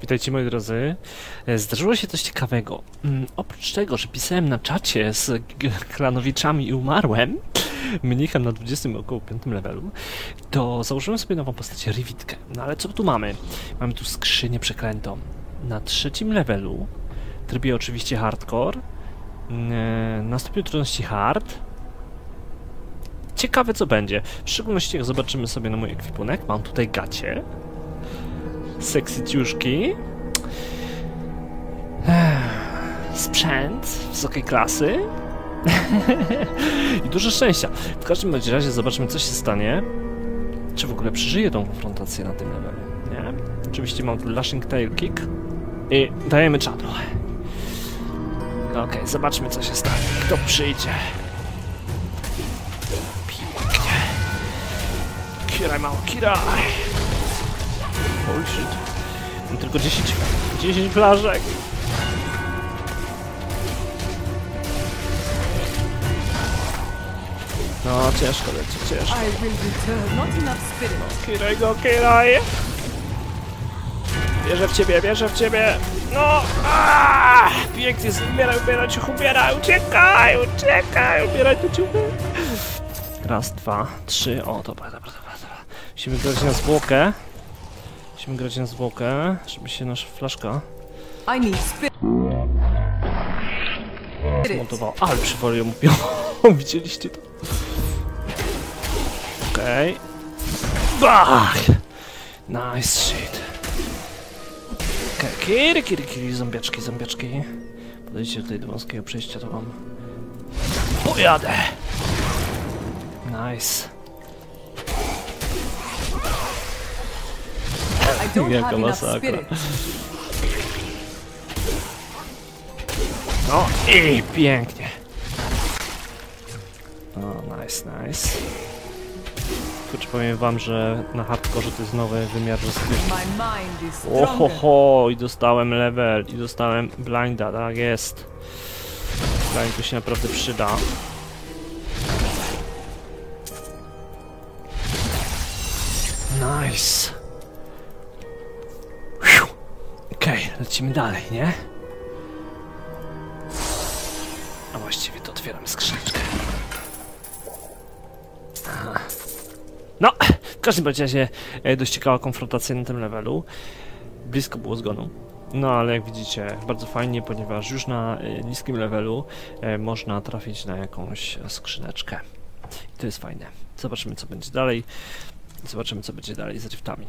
Witajcie moi drodzy. E, Zdarzyło się coś ciekawego. Mm, Oprócz tego, że pisałem na czacie z klanowiczami i umarłem, mnichem na 20 około 5 levelu, to założyłem sobie nową postać, Rivitkę. No ale co tu mamy? Mamy tu skrzynię przeklętą. Na trzecim levelu, trybie oczywiście hardcore, mm, na stopniu trudności hard. Ciekawe co będzie. W szczególności jak zobaczymy sobie na mój ekwipunek, mam tutaj gacie, sexy ciuszki, sprzęt wysokiej klasy i dużo szczęścia. W każdym razie zobaczmy, co się stanie, czy w ogóle przeżyję tą konfrontację na tym levelu, nie? Oczywiście mam Lashing Tail Kick i dajemy czadu. Okej, zobaczmy, co się stanie. Kto przyjdzie? Kiraj mało, kiraj! Holy shit. Mam tylko 10, 10 flaszek. No, ciężko leci, ciężko. Spirit. Kiraj go, kiraj! Wierzę w ciebie, wierzę w ciebie! No! Aaaa! Pięknie, umieraj, umieraj, ciuch, umieraj! Uciekaj, uciekaj! Umieraj, to ciuchy! Raz, dwa, trzy, o, dobra, dobra, dobra. Musimy grać na zwłokę. Musimy grać na zwłokę, żeby się nasza flaszka zmontowała. Ale przywoli ją mówią. Widzieliście to? Okej. Bach! Nice shit. Okej, kiri, kiri, kiri, zombiaczki, zombiaczki. Podejdźcie tutaj do wąskiego przejścia, to wam pojadę. Nice. Jaka masakra. No i pięknie. O, nice, nice. Kurczę, powiem wam, że na hardkorze to jest nowy wymiar rozgrywki. Ohoho, i dostałem level, i dostałem blinda, tak jest. Blind tu się naprawdę przyda. Nice. Okej, lecimy dalej, nie? A właściwie to otwieram skrzyneczkę. Aha. No, w każdym razie e, dość ciekawa konfrontacja na tym levelu. Blisko było zgonu. No ale jak widzicie, bardzo fajnie, ponieważ już na e, niskim levelu e, można trafić na jakąś skrzyneczkę. I to jest fajne. Zobaczymy co będzie dalej. Zobaczymy co będzie dalej z riftami.